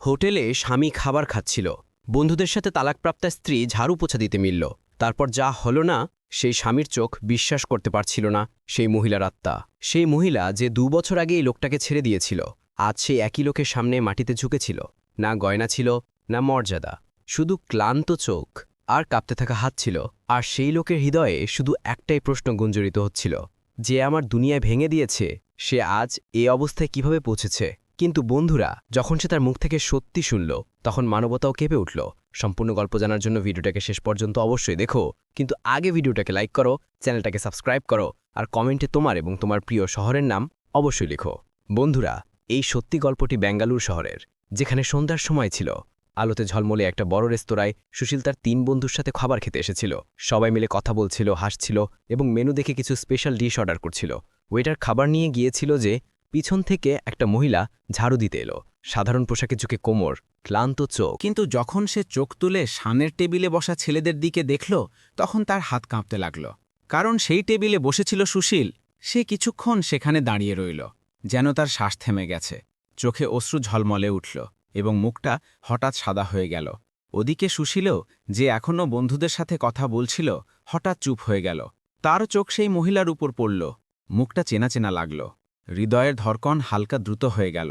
হোটেলে স্বামী খাবার খাচ্ছিল। বন্ধুদের সাথে তালাকপ্রাপ্তা স্ত্রী ঝাড়ু পোছা দিতে মিলল। তারপর যা হলো না, সেই স্বামীর চোখ বিশ্বাস করতে পারছিল না সেই মহিলার আত্মা। সেই মহিলা যে দু বছর আগে এই লোকটাকে ছেড়ে দিয়েছিল, আজ সেই একই লোকের সামনে মাটিতে ঝুঁকেছিল। না গয়না ছিল, না মর্যাদা। শুধু ক্লান্ত চোখ আর কাঁপতে থাকা হাত ছিল। আর সেই লোকের হৃদয়ে শুধু একটাই প্রশ্ন গুঞ্জরিত হচ্ছিল, যে আমার দুনিয়ায় ভেঙে দিয়েছে, সে আজ এ অবস্থায় কীভাবে পৌঁছেছে? কিন্তু বন্ধুরা, যখন সে তার মুখ থেকে সত্যি শুনল, তখন মানবতাও কেঁপে উঠল। সম্পূর্ণ গল্প জানার জন্য ভিডিওটাকে শেষ পর্যন্ত অবশ্যই দেখো। কিন্তু আগে ভিডিওটাকে লাইক করো, চ্যানেলটাকে সাবস্ক্রাইব করো, আর কমেন্টে তোমার এবং তোমার প্রিয় শহরের নাম অবশ্যই লিখো। বন্ধুরা, এই সত্যি গল্পটি বেঙ্গালুর শহরের, যেখানে সন্ধ্যার সময় ছিল। আলোতে ঝলমলে একটা বড় রেস্তোরাঁয় সুশীল তার তিন বন্ধুর সাথে খাবার খেতে এসেছিল। সবাই মিলে কথা বলছিল, হাসছিল এবং মেনু দেখে কিছু স্পেশাল ডিশ অর্ডার করছিল। ওয়েটার খাবার নিয়ে গিয়েছিল যে পিছন থেকে একটা মহিলা ঝাড়ু দিতে এলো। সাধারণ পোশাকে চোখে কোমর, ক্লান্ত চোখ। কিন্তু যখন সে চোখ তুলে সামনের টেবিলে বসা ছেলেদের দিকে দেখল, তখন তার হাত কাঁপতে লাগল। কারণ সেই টেবিলে বসেছিল সুশীল, সে কিছুক্ষণ সেখানে দাঁড়িয়ে রইল, যেন তার শ্বাস থেমে গেছে। চোখে অশ্রু ঝলমলে উঠল, এবং মুখটা হঠাৎ সাদা হয়ে গেল। ওদিকে সুশীলও, যে এখনও বন্ধুদের সাথে কথা বলছিল, হঠাৎ চুপ হয়ে গেল। তার চোখ সেই মহিলার উপর পড়ল। মুখটা চেনা চেনা লাগল। হৃদয়ের ধরকন হালকা দ্রুত হয়ে গেল।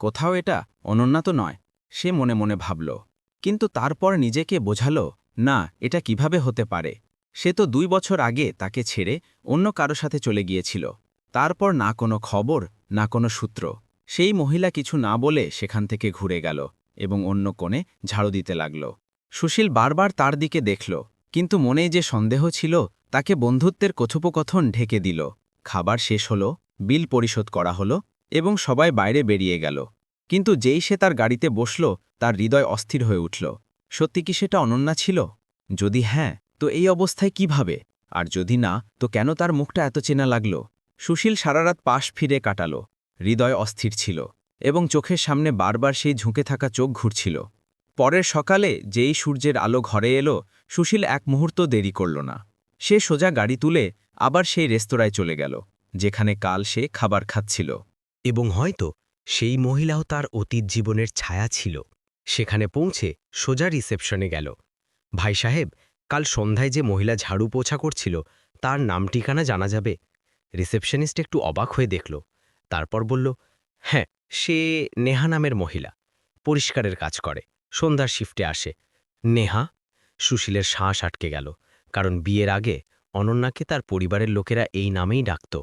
কোথাও এটা অনন্যা তো নয়, সে মনে মনে ভাবল। কিন্তু তারপর নিজেকে বোঝালো, না, এটা কীভাবে হতে পারে? সে তো দুই বছর আগে তাকে ছেড়ে অন্য কারও সাথে চলে গিয়েছিল। তারপর না কোনো খবর, না কোনো সূত্র। সেই মহিলা কিছু না বলে সেখান থেকে ঘুরে গেল এবং অন্য কোণে ঝাড়ু দিতে লাগল। সুশীল বারবার তার দিকে দেখল, কিন্তু মনে যে সন্দেহ ছিল, তাকে বন্ধুত্বের কথোপকথন ঢেকে দিল। খাবার শেষ হল বিল পরিশোধ করা হলো এবং সবাই বাইরে বেরিয়ে গেল। কিন্তু যেই সে তার গাড়িতে বসল, তার হৃদয় অস্থির হয়ে উঠল। সত্যি কি সেটা অনন্যা ছিল? যদি হ্যাঁ তো এই অবস্থায় কীভাবে? আর যদি না, তো কেন তার মুখটা এত চেনা লাগল? সুশীল সারারাত পাশ ফিরে কাটালো। হৃদয় অস্থির ছিল এবং চোখের সামনে বারবার সেই ঝুঁকে থাকা চোখ ঘুরছিল। পরের সকালে যেই সূর্যের আলো ঘরে এলো, সুশীল এক মুহূর্ত দেরি করল না। সে সোজা গাড়ি তুলে আবার সেই রেস্তোরাঁয় চলে গেল। যেখানে কাল সে খাবার খাচ্ছিল। এবং হয়তো সেই মহিলাও তার অতীত জীবনের ছায়া ছিল। সেখানে পৌঁছে সোজা রিসেপশনে গেল। ভাই সাহেব, কাল সন্ধ্যায় যে মহিলা ঝাড়ু পোছা করছিল, তার নাম ঠিকানা জানা যাবে? রিসেপশনিস্ট একটু অবাক হয়ে দেখল। তারপর বলল হ্যাঁ সে নেহা নামের মহিলা। পরিষ্কারের কাজ করে, সন্ধ্যার শিফটে আসে। নেহা? সুশীলের শ্বাস আটকে গেল, কারণ বিয়ের আগে অনন্যাকে তার পরিবারের লোকেরা এই নামেই ডাকত।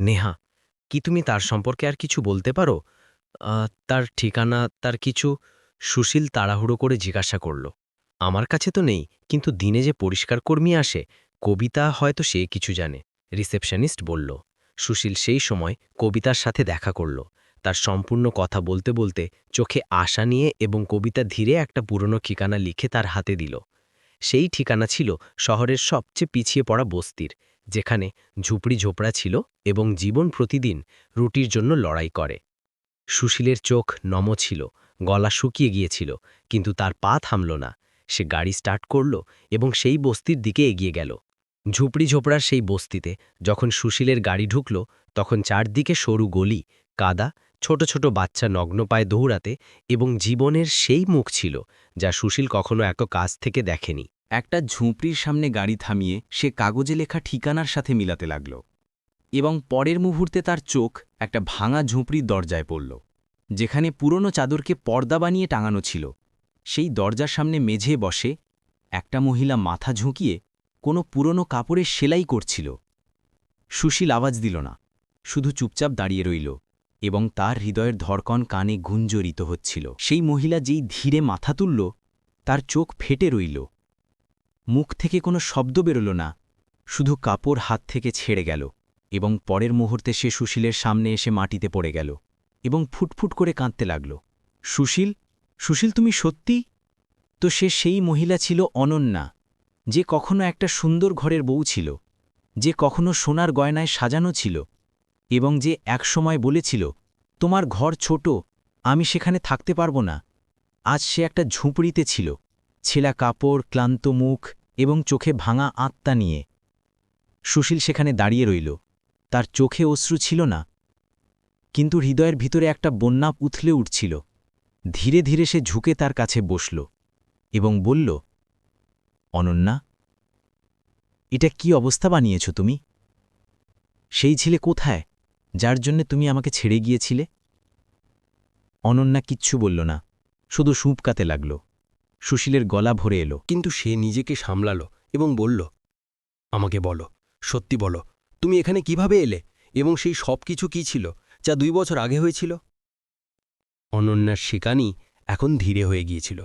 নেহা, কি তুমি তার সম্পর্কে আর কিছু বলতে পারো? তার ঠিকানা, তার কিছু সুশীল তাড়াহুড়ো করে জিজ্ঞাসা করল। আমার কাছে তো নেই, কিন্তু দিনে যে পরিষ্কার কর্মী আসে, কবিতা হয়তো সে কিছু জানে। রিসেপশনিস্ট বলল। সুশীল সেই সময় কবিতার সাথে দেখা করল। তার সম্পূর্ণ কথা বলতে বলতে চোখে আশা নিয়ে এবং কবিতা ধীরে একটা পুরনো ঠিকানা লিখে তার হাতে দিল। সেই ঠিকানা ছিল শহরের সবচেয়ে পিছিয়ে পড়া বস্তির। যেখানে ঝুপড়ি ঝোপড়া ছিল এবং জীবন প্রতিদিন রুটির জন্য লড়াই করে। সুশীলের চোখ নম ছিল, গলা শুকিয়ে গিয়েছিল, কিন্তু তার পা থামল না। সে গাড়ি স্টার্ট করল এবং সেই বস্তির দিকে এগিয়ে গেল। ঝুপড়ি ঝোপড়ার সেই বস্তিতে যখন সুশীলের গাড়ি ঢুকল, তখন চারদিকে সরু গলি, কাদা, ছোট ছোট বাচ্চা নগ্ন পায়ে দৌড়াতে এবং জীবনের সেই মুখ ছিল যা সুশীল কখনো এত কাছ থেকে দেখেনি। একটা ঝুঁপড়ির সামনে গাড়ি থামিয়ে সে কাগজে লেখা ঠিকানার সাথে মিলাতে লাগল এবং পরের মুহূর্তে তার চোখ একটা ভাঙা ঝুঁপড়ির দরজায় পড়ল, যেখানে পুরনো চাদরকে পর্দা বানিয়ে টাঙানো ছিল। সেই দরজার সামনে মেঝে বসে একটা মহিলা মাথা ঝুঁকিয়ে কোনো পুরনো কাপড়ে সেলাই করছিল। সুশীল আওয়াজ দিল না, শুধু চুপচাপ দাঁড়িয়ে রইল এবং তার হৃদয়ের ধরকন কানে গুঞ্জরিত হচ্ছিল। সেই মহিলা যেই ধীরে মাথা তুলল, তার চোখ ফেটে রইল। মুখ থেকে কোনো শব্দ বেরোল না, শুধু কাপড় হাত থেকে ছেড়ে গেল এবং পরের মুহূর্তে সে সুশীলের সামনে এসে মাটিতে পড়ে গেল এবং ফুটফুট করে কাঁদতে লাগল। সুশীল সুশীল তুমি সত্যি? তো সে সেই মহিলা ছিল অনন্যা, যে কখনো একটা সুন্দর ঘরের বউ ছিল, যে কখনো সোনার গয়নায় সাজানো ছিল এবং যে একসময় বলেছিল, তোমার ঘর ছোট, আমি সেখানে থাকতে পারব না, আজ সে একটা ঝুঁপড়িতে ছিল ছেলা কাপড়, ক্লান্ত মুখ এবং চোখে ভাঙা আত্মা নিয়ে। সুশীল সেখানে দাঁড়িয়ে রইল। তার চোখে অশ্রু ছিল না, কিন্তু হৃদয়ের ভিতরে একটা বন্যা উথলে উঠছিল। ধীরে ধীরে সে ঝুঁকে তার কাছে বসল এবং বলল, অনন্যা, এটা কি অবস্থা বানিয়েছ তুমি? সেই ছিলে কোথায়, যার জন্যে তুমি আমাকে ছেড়ে গিয়েছিলে? অনন্যা কিচ্ছু বলল না, শুধু সুঁপকাতে লাগল। সুশীলের গলা ভরে এলো, কিন্তু সে নিজেকে সামলালো এবং বলল, আমাকে বলো, সত্যি বলো, তুমি এখানে কীভাবে এলে এবং সেই সব কিছু কি ছিল যা দুই বছর আগে হয়েছিল? অনন্যার শিকানি এখন ধীরে হয়ে গিয়েছিল।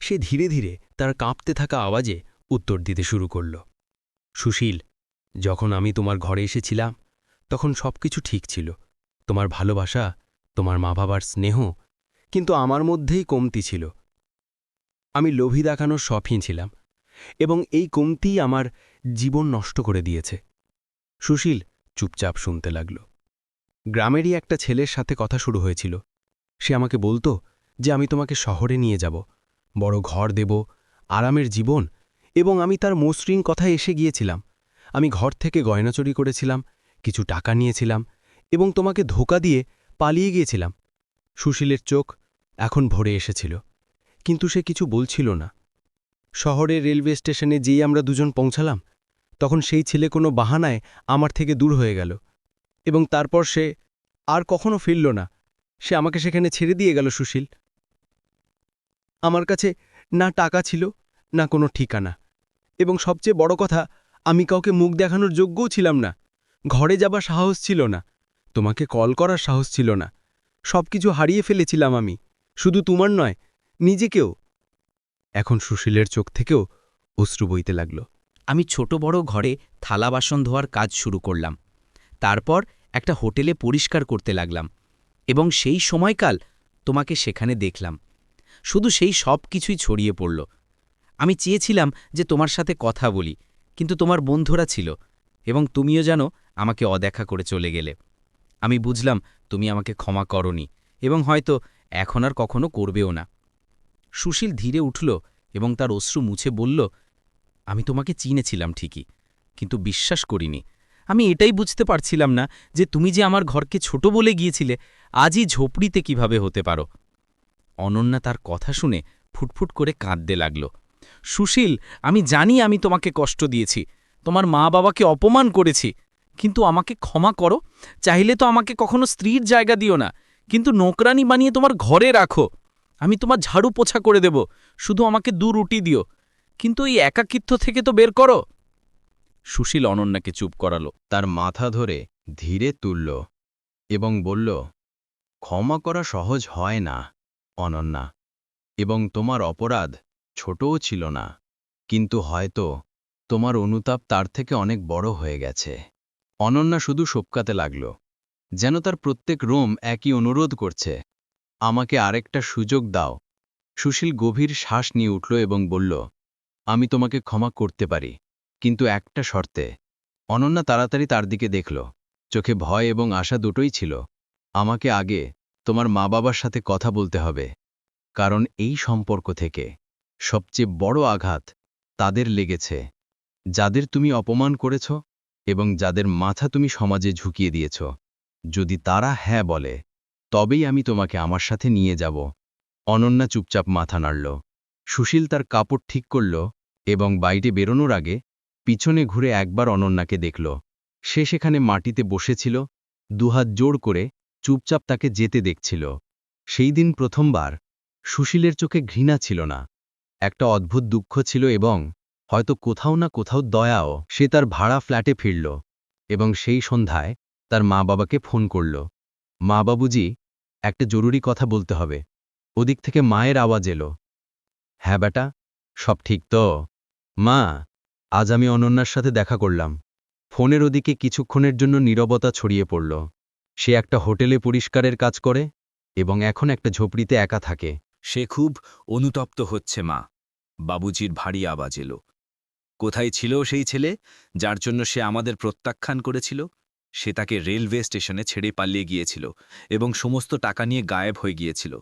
সে ধীরে ধীরে তার কাঁপতে থাকা আওয়াজে উত্তর দিতে শুরু করল, সুশীল, যখন আমি তোমার ঘরে এসেছিলাম, তখন সব কিছু ঠিক ছিল। তোমার ভালোবাসা, তোমার মা বাবার স্নেহ, কিন্তু আমার মধ্যেই কমতি ছিল। আমি লোভী দেখানোর শফিন ছিলাম, এবং এই কমতিই আমার জীবন নষ্ট করে দিয়েছে। সুশীল চুপচাপ শুনতে লাগল। গ্রামেরই একটা ছেলের সাথে কথা শুরু হয়েছিল। সে আমাকে বলতো যে আমি তোমাকে শহরে নিয়ে যাব, বড় ঘর দেব, আরামের জীবন, এবং আমি তার মসৃণ কথায় এসে গিয়েছিলাম। আমি ঘর থেকে গয়না চুরি করেছিলাম, কিছু টাকা নিয়েছিলাম, এবং তোমাকে ধোকা দিয়ে পালিয়ে গিয়েছিলাম। সুশীলের চোখ এখন ভরে এসেছিল। কিন্তু সে কিছু বলছিল না। শহরের রেলওয়ে স্টেশনে যেই আমরা দুজন পৌঁছালাম, তখন সেই ছেলে কোনো বাহানায় আমার থেকে দূর হয়ে গেল এবং তারপর সে আর কখনো ফিরল না। সে আমাকে সেখানে ছেড়ে দিয়ে গেল, সুশীল। আমার কাছে না টাকা ছিল, না কোনো ঠিকানা এবং সবচেয়ে বড় কথা, আমি কাউকে মুখ দেখানোর যোগ্যও ছিলাম না। ঘরে যাবার সাহস ছিল না, তোমাকে কল করার সাহস ছিল না। সব কিছু হারিয়ে ফেলেছিলাম আমি, শুধু তোমার নয় নিজেকেও। এখন সুশীলের চোখ থেকেও অশ্রু বইতে লাগল। আমি ছোট বড় ঘরে থালা বাসন ধোয়ার কাজ শুরু করলাম। তারপর একটা হোটেলে পরিষ্কার করতে লাগলাম এবং সেই সময়কাল তোমাকে সেখানে দেখলাম। শুধু সেই সব কিছুই ছড়িয়ে পড়ল। আমি চেয়েছিলাম যে তোমার সাথে কথা বলি, কিন্তু তোমার বন্ধুরা ছিল এবং তুমিও জানো আমাকে অদেখা করে চলে গেলে। আমি বুঝলাম তুমি আমাকে ক্ষমা করনি এবং হয়তো এখন আর কখনো করবেও না। সুশীল ধীরে উঠল এবং তার অশ্রু মুছে বলল, আমি তোমাকে চিনেছিলাম ঠিকই, কিন্তু বিশ্বাস করিনি। আমি এটাই বুঝতে পারছিলাম না যে তুমি যে আমার ঘরকে ছোট বলে গিয়েছিলে, আজই ঝোপড়িতে কীভাবে হতে পারো? অনন্যা তার কথা শুনে ফুটফুট করে কাঁদতে লাগল। সুশীল, আমি জানি আমি তোমাকে কষ্ট দিয়েছি। তোমার মা বাবাকে অপমান করেছি। কিন্তু আমাকে ক্ষমা করো। চাইলে তো আমাকে কখনো স্ত্রীর জায়গা দিও না। কিন্তু নোকরানি বানিয়ে তোমার ঘরে রাখো। আমি তোমার ঝাড়ু পোছা করে দেব, শুধু আমাকে দু রুটি দিও। কিন্তু এই একাকিত্ব থেকে তো বের করো। সুশীল অনন্যাকে চুপ করালো, তার মাথা ধরে ধীরে তুলল এবং বলল, ক্ষমা করা সহজ হয় না, অনন্যা। এবং তোমার অপরাধ ছোটও ছিল না, কিন্তু হয়তো তোমার অনুতাপ তার থেকে অনেক বড় হয়ে গেছে। অনন্যা শুধু সপকাতে লাগল, যেন তার প্রত্যেক রোম একই অনুরোধ করছে। আমাকে আরেকটা সুযোগ দাও। সুশীল গভীর শ্বাস নিয়ে উঠল এবং বলল, আমি তোমাকে ক্ষমা করতে পারি, কিন্তু একটা শর্তে। অনন্যা তাড়াতাড়ি তার দিকে দেখল। চোখে ভয় এবং আশা দুটোই ছিল। আমাকে আগে তোমার মা বাবার সাথে কথা বলতে হবে, কারণ এই সম্পর্ক থেকে সবচেয়ে বড় আঘাত তাদের লেগেছে, যাদের তুমি অপমান করেছ এবং যাদের মাথা তুমি সমাজে ঝুঁকিয়ে দিয়েছ। যদি তারা হ্যাঁ বলে তবেই আমি তোমাকে আমার সাথে নিয়ে যাব। অনন্যা চুপচাপ মাথা নাড়ল। সুশীল তার কাপড় ঠিক করল এবং বাইরে বেরোনোর আগে পিছনে ঘুরে একবার অনন্যাকে দেখল। সে সেখানে মাটিতে বসেছিল, দুহাত জোড় করে চুপচাপ তাকে যেতে দেখছিল। সেই দিন প্রথমবার সুশীলের চোখে ঘৃণা ছিল না। একটা অদ্ভুত দুঃখ ছিল এবং হয়তো কোথাও না কোথাও দয়াও সে তার ভাড়া ফ্ল্যাটে ফিরল এবং সেই সন্ধ্যায় তার মা বাবাকে ফোন করল। মা বাবুজি একটা জরুরি কথা বলতে হবে। ওদিক থেকে মায়ের আওয়াজ এলো। হ্যাঁ বেটা, সব ঠিক তো? মা, আজ আমি অনন্যার সাথে দেখা করলাম। ফোনের ওদিকে কিছুক্ষণের জন্য নীরবতা ছড়িয়ে পড়ল। সে একটা হোটেলে পরিষ্কারের কাজ করে এবং এখন একটা ঝোপড়িতে একা থাকে। সে খুব অনুতপ্ত হচ্ছে, মা। বাবুজির ভারী আওয়াজ এলো। কোথায় ছিল সেই ছেলে, যার জন্য সে আমাদের প্রত্যাখ্যান করেছিল? সে তাকে রেলওয়ে স্টেশনে ছেড়ে পালিয়ে গিয়েছিল এবং সমস্ত টাকা নিয়ে গায়েব হয়ে গিয়েছিল।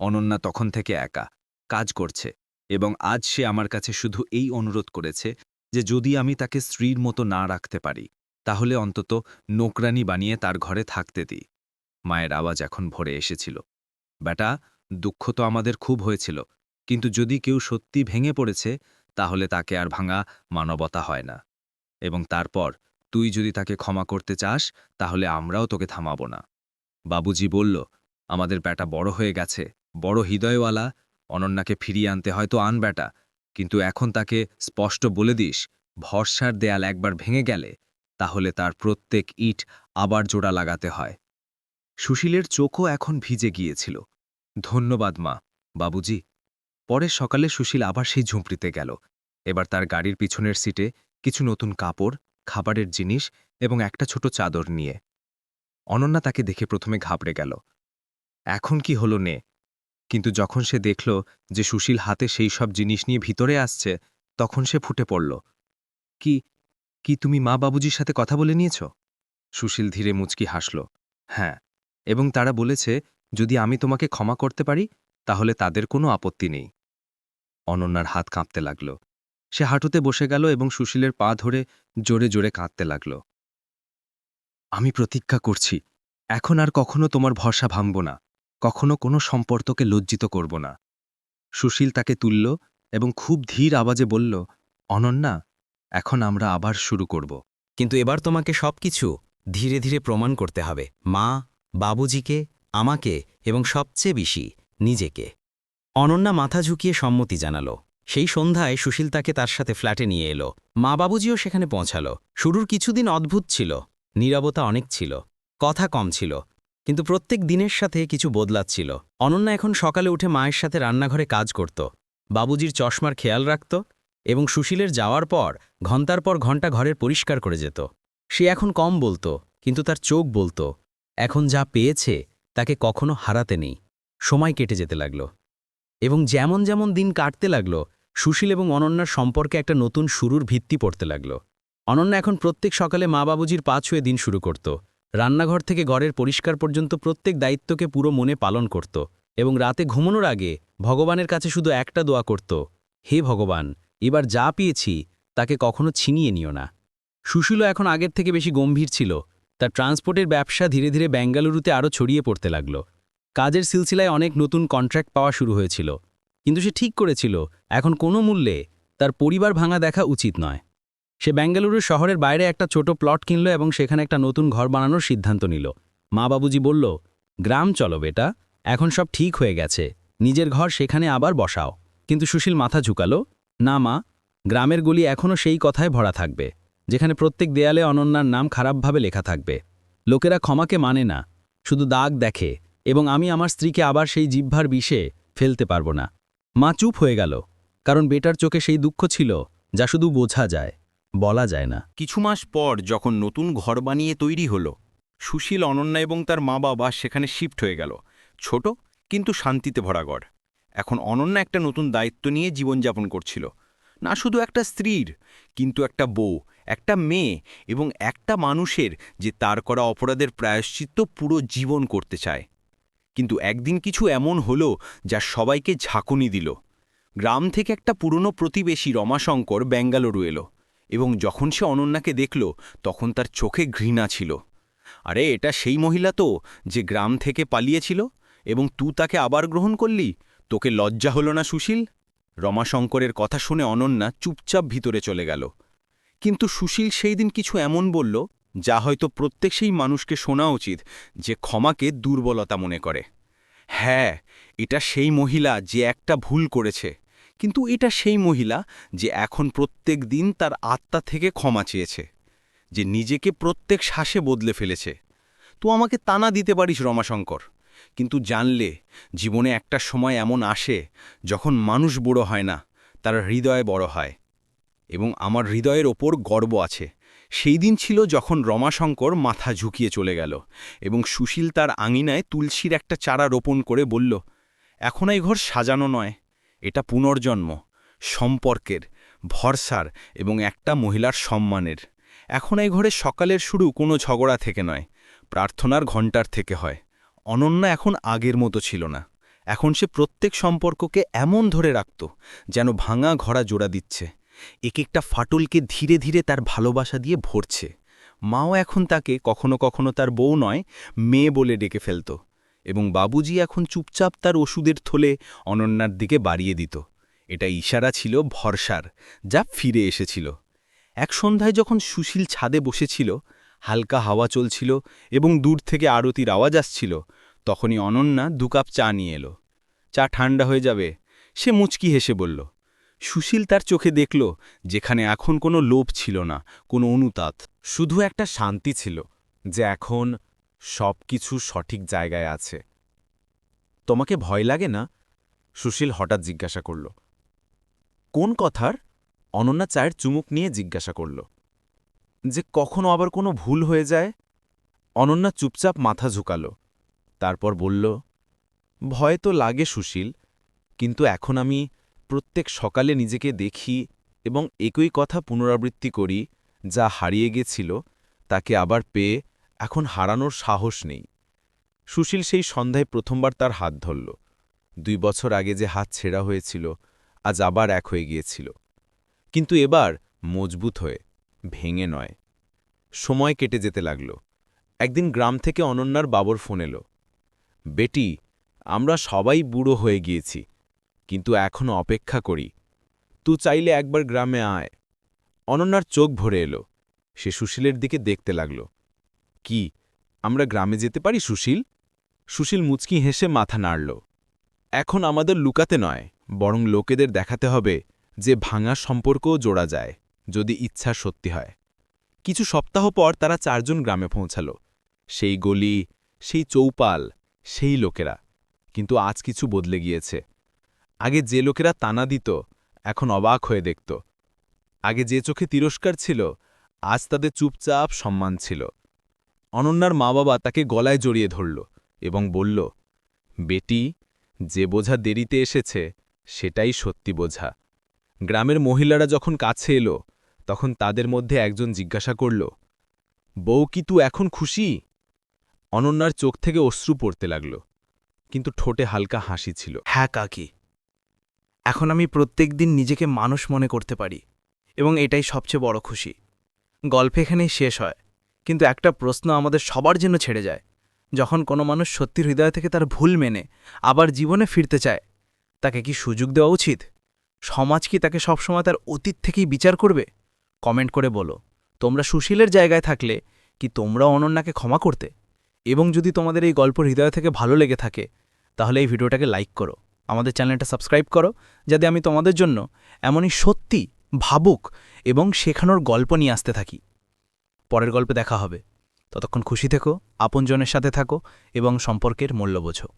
অনন্যা তখন থেকে একা, কাজ করছে এবং আজ সে আমার কাছে শুধু এই অনুরোধ করেছে যে যদি আমি তাকে স্ত্রীর মতো না রাখতে পারি, তাহলে অন্তত নোকরানি বানিয়ে তার ঘরে থাকতে দিই। মায়ের আওয়াজ এখন ভরে এসেছিল। বেটা দুঃখ তো আমাদের খুব হয়েছিল, কিন্তু যদি কেউ সত্যি ভেঙে পড়েছে, তাহলে তাকে আর ভাঙা মানবতা হয় না। এবং তারপর তুই যদি তাকে ক্ষমা করতে চাস, তাহলে আমরাও তোকে থামাব না। বাবুজি বলল, আমাদের বেটা বড় হয়ে গেছে, বড় হৃদয়ওয়ালা। অনন্যাকে ফিরিয়ে আনতে হয়তো আন বেটা কিন্তু এখন তাকে স্পষ্ট বলে দিস, ভরসার দেয়াল একবার ভেঙে গেলে, তাহলে তার প্রত্যেক ইট আবার জোড়া লাগাতে হয়। সুশীলের চোখও এখন ভিজে গিয়েছিল। ধন্যবাদ মা, বাবুজি। পরের সকালে সুশীল আবার সেই ঝুঁপড়িতে গেল। এবার তার গাড়ির পিছনের সিটে কিছু নতুন কাপড় খাবারের জিনিস এবং একটা ছোট চাদর নিয়ে। অনন্যা তাকে দেখে প্রথমে ঘাবড়ে গেল। এখন কি হলো নে? কিন্তু যখন সে দেখল যে সুশীল হাতে সেই সব জিনিস নিয়ে ভিতরে আসছে, তখন সে ফুটে পড়ল। কি কি তুমি মা বাবুজির সাথে কথা বলে নিয়েছ? সুশীল ধীরে মুচকি হাসল। হ্যাঁ এবং তারা বলেছে, যদি আমি তোমাকে ক্ষমা করতে পারি, তাহলে তাদের কোনো আপত্তি নেই। অনন্যার হাত কাঁপতে লাগল। সে হাঁটুতে বসে গেল এবং সুশীলের পা ধরে জোরে জোরে কাঁদতে লাগল। আমি প্রতীক্ষা করছি, এখন আর কখনো তোমার ভরসা ভাঙব না, কখনো কোনো সম্পর্ককে লজ্জিত করব না। সুশীল তাকে তুলল এবং খুব ধীর আওয়াজে বলল, অনন্যা, এখন আমরা আবার শুরু করব। কিন্তু এবার তোমাকে সবকিছু ধীরে ধীরে প্রমাণ করতে হবে, মা, বাবুজিকে, আমাকে এবং সবচেয়ে বেশি নিজেকে। অনন্যা মাথা ঝুঁকিয়ে সম্মতি জানালো। সেই সন্ধ্যায় সুশীল তাকে তার সাথে ফ্ল্যাটে নিয়ে এলো। মা বাবুজিও সেখানে পৌঁছালো। শুরুর কিছুদিন অদ্ভুত ছিল। নীরবতা অনেক ছিল। কথা কম ছিল। কিন্তু প্রত্যেক দিনের সাথে কিছু বদলাচ্ছিল অনন্যা এখন সকালে উঠে মায়ের সাথে রান্নাঘরে কাজ করত। বাবুজির চশমার খেয়াল রাখত এবং সুশীলের যাওয়ার পর ঘণ্টার পর ঘণ্টা ঘরের পরিষ্কার করে যেত। সে এখন কম বলতো, কিন্তু তার চোখ বলতো। এখন যা পেয়েছে, তাকে কখনো হারাতে নেই। সময় কেটে যেতে লাগল। এবং যেমন যেমন দিন কাটতে লাগল, সুশীল এবং অনন্যার সম্পর্কে একটা নতুন শুরুর ভিত্তি পড়তে লাগল। অনন্যা এখন প্রত্যেক সকালে মা বাবুজির পা ছুঁয়ে দিন শুরু করত। রান্নাঘর থেকে ঘরের পরিষ্কার পর্যন্ত প্রত্যেক দায়িত্বকে পুরো মনে পালন করত এবং রাতে ঘুমানোর আগে ভগবানের কাছে শুধু একটা দোয়া করত, হে ভগবান, এবার যা পেয়েছি তাকে কখনো ছিনিয়ে নিও না। সুশীলও এখন আগের থেকে বেশি গম্ভীর ছিল। তার ট্রান্সপোর্টের ব্যবসা ধীরে ধীরে বেঙ্গালুরুতে আরও ছড়িয়ে পড়তে লাগল। কাজের সিলসিলায় অনেক নতুন কন্ট্রাক্ট পাওয়া শুরু হয়েছিল। কিন্তু সে ঠিক করেছিল, এখন কোনো মূল্যে তার পরিবার ভাঙা দেখা উচিত নয়। সে বেঙ্গালুরুর শহরের বাইরে একটা ছোট প্লট কিনল এবং সেখানে একটা নতুন ঘর বানানোর সিদ্ধান্ত নিল। মা বাবুজি বলল, গ্রাম চলো বেটা, এখন সব ঠিক হয়ে গেছে। নিজের ঘর সেখানে আবার বসাও। কিন্তু সুশীল মাথা ঝুকালো, না মা, গ্রামের গলি এখনও সেই কথায় ভরা থাকবে, যেখানে প্রত্যেক দেয়ালে অনন্যার নাম খারাপভাবে লেখা থাকবে। লোকেরা ক্ষমাকে মানে না, শুধু দাগ দেখে। এবং আমি আমার স্ত্রীকে আবার সেই জিহ্বার বিষে ফেলতে পারব না। মা চুপ হয়ে গেল, কারণ বেটার চোখে সেই দুঃখ ছিল যা শুধু বোঝা যায়, বলা যায় না। কিছু মাস পর যখন নতুন ঘর বানিয়ে তৈরি হলো, সুশীল, অনন্যা এবং তার মা বাবা সেখানে শিফট হয়ে গেল, ছোট কিন্তু শান্তিতে ভরা এখন অনন্যা একটা নতুন দায়িত্ব নিয়ে জীবনযাপন করছিল। না শুধু একটা স্ত্রীর, কিন্তু একটা বউ, একটা মেয়ে এবং একটা মানুষের যে তার করা অপরাধের প্রায়শ্চিত্ত পুরো জীবন করতে চায়। কিন্তু একদিন কিছু এমন হলো যা সবাইকে ঝাঁকুনি দিল। গ্রাম থেকে একটা পুরনো প্রতিবেশী রমাশঙ্কর ব্যাঙ্গালোরু এলো এবং যখন সে অনন্যাকে দেখল, তখন তার চোখে ঘৃণা ছিল। আরে, এটা সেই মহিলা তো যে গ্রাম থেকে পালিয়েছিল এবং তু তাকে আবার গ্রহণ করলি? তোকে লজ্জা হলো না সুশীল? রমাশঙ্করের কথা শুনে অনন্যা চুপচাপ ভিতরে চলে গেল। কিন্তু সুশীল সেই দিন কিছু এমন বলল যা হয়তো প্রত্যেক সেই মানুষকে শোনা উচিত যে ক্ষমাকে দুর্বলতা মনে করে। হ্যাঁ এটা সেই মহিলা যে একটা ভুল করেছে, কিন্তু এটা সেই মহিলা যে এখন প্রত্যেক দিন তার আত্মা থেকে ক্ষমা চেয়েছে, যে নিজেকে প্রত্যেক শ্বাসে বদলে ফেলেছে। তো আমাকে তানা দিতে পারিস রমাশঙ্কর, কিন্তু জানলে জীবনে একটা সময় এমন আসে যখন মানুষ বড় হয় না, তার হৃদয় বড় হয় এবং আমার হৃদয়ের ওপর গর্ব আছে। সেই দিন ছিল যখন রমাশঙ্কর মাথা ঝুঁকিয়ে চলে গেল এবং সুশীল তার আঙিনায় তুলসীর একটা চারা রোপণ করে বলল, এখন এই ঘর সাজানো নয়, এটা পুনর্জন্ম, সম্পর্কের, ভরসার এবং একটা মহিলার সম্মানের। এখন এই ঘরে সকালের শুরু কোনো ঝগড়া থেকে নয়, প্রার্থনার ঘণ্টার থেকে হয়। অনন্যা এখন আগের মতো ছিল না। এখন সে প্রত্যেক সম্পর্ককে এমন ধরে রাখত যেন ভাঙা ঘোড়া জোড়া দিচ্ছে। এক একটা ফাটলকে ধীরে ধীরে তার ভালোবাসা দিয়ে ভরছে। মাও এখন তাকে কখনো কখনো তার বউ নয়, মেয়ে বলে ডেকে ফেলত এবং বাবুজি এখন চুপচাপ তার ওষুধের থলে অনন্যার দিকে বাড়িয়ে দিত। এটা ইশারা ছিল ভরসার, যা ফিরে এসেছিল। এক সন্ধ্যায় যখন সুশীল ছাদে বসেছিল, হালকা হাওয়া চলছিল এবং দূর থেকে আরতির আওয়াজ আসছিল, তখনই অনন্যা দু কাপ চা নিয়ে এলো। চা ঠান্ডা হয়ে যাবে, সে মুচকি হেসে বলল সুশীল তার চোখে দেখল, যেখানে এখন কোনো লোভ ছিল না, কোনো অনুতাত শুধু একটা শান্তি ছিল যে এখন সব কিছু সঠিক জায়গায় আছে। তোমাকে ভয় লাগে না? সুশীল হঠাৎ জিজ্ঞাসা করল। কোন কথার? অনন্যা চায়ের চুমুক নিয়ে জিজ্ঞাসা করল। যে কখনো আবার কোনো ভুল হয়ে যায়? অনন্যা চুপচাপ মাথা ঝুকাল। তারপর বলল, ভয় তো লাগে সুশীল, কিন্তু এখন আমি প্রত্যেক সকালে নিজেকে দেখি এবং একই কথা পুনরাবৃত্তি করি, যা হারিয়ে গেছিল, তাকে আবার পেয়ে এখন হারানোর সাহস নেই। সুশীল সেই সন্ধ্যায় প্রথমবার তার হাত ধরল। দুই বছর আগে যে হাত ছেঁড়া হয়েছিল, আজ আবার এক হয়ে গিয়েছিল। কিন্তু এবার মজবুত হয়ে, ভেঙে নয়। সময় কেটে যেতে লাগল। একদিন গ্রাম থেকে অনন্যার বাবর ফোন এলো। বেটি, আমরা সবাই বুড়ো হয়ে গিয়েছি। কিন্তু এখনও অপেক্ষা করি। তু চাইলে একবার গ্রামে আয়। অনন্যার চোখ ভরে এলো। সে সুশীলের দিকে দেখতে লাগল। কি, আমরা গ্রামে যেতে পারি সুশীল? সুশীল মুচকি হেসে মাথা নাড়ল। এখন আমাদের লুকাতে নয়, বরং লোকেদের দেখাতে হবে যে ভাঙা সম্পর্কও জোড়া যায়, যদি ইচ্ছা সত্যি হয়। কিছু সপ্তাহ পর তারা চারজন গ্রামে পৌঁছাল। সেই গলি, সেই চৌপাল, সেই লোকেরা। কিন্তু আজ কিছু বদলে গিয়েছে। আগে যে লোকেরা তানা দিত, এখন অবাক হয়ে দেখত। আগে যে চোখে তিরস্কার ছিল, আজ তাদের চুপচাপ সম্মান ছিল। অনন্যার মা বাবা তাকে গলায় জড়িয়ে ধরল এবং বলল, বেটি, যে বোঝা দেরিতে এসেছে, সেটাই সত্যি বোঝা। গ্রামের মহিলারা যখন কাছে এলো, তখন তাদের মধ্যে একজন জিজ্ঞাসা করল, বউ কি তু এখন খুশি? অনন্যার চোখ থেকে অশ্রু পড়তে লাগল, কিন্তু ঠোঁটে হালকা হাসি ছিল। হ্যাঁ কাকি। এখন আমি প্রত্যেক দিন নিজেকে মানুষ মনে করতে পারি এবং এটাই সবচেয়ে বড় খুশি। গল্প এখানেই শেষ হয়। কিন্তু একটা প্রশ্ন আমাদের সবার জন্য ছেড়ে যায়। যখন কোনো মানুষ সত্যি হৃদয় থেকে তার ভুল মেনে আবার জীবনে ফিরতে চায়, তাকে কি সুযোগ দেওয়া উচিত? সমাজ কি তাকে সবসময় তার অতীত থেকেই বিচার করবে? কমেন্ট করে বলো। তোমরা সুশীলের জায়গায় থাকলে কি তোমরা অনন্যাকে ক্ষমা করতে? এবং যদি তোমাদের এই গল্প হৃদয় থেকে ভালো লেগে থাকে, তাহলে এই ভিডিওটাকে লাইক করো। আমাদের চ্যানেলটা সাবস্ক্রাইব করো, যাতে আমি তোমাদের জন্য এমনই সত্যি ভাবুক এবং শেখানোর গল্প নিয়ে আসতে থাকি। পরের গল্পে দেখা হবে। ততক্ষণ খুশি থেকো, আপনজনের সাথে থাকো এবং সম্পর্কের মূল্য বোঝো।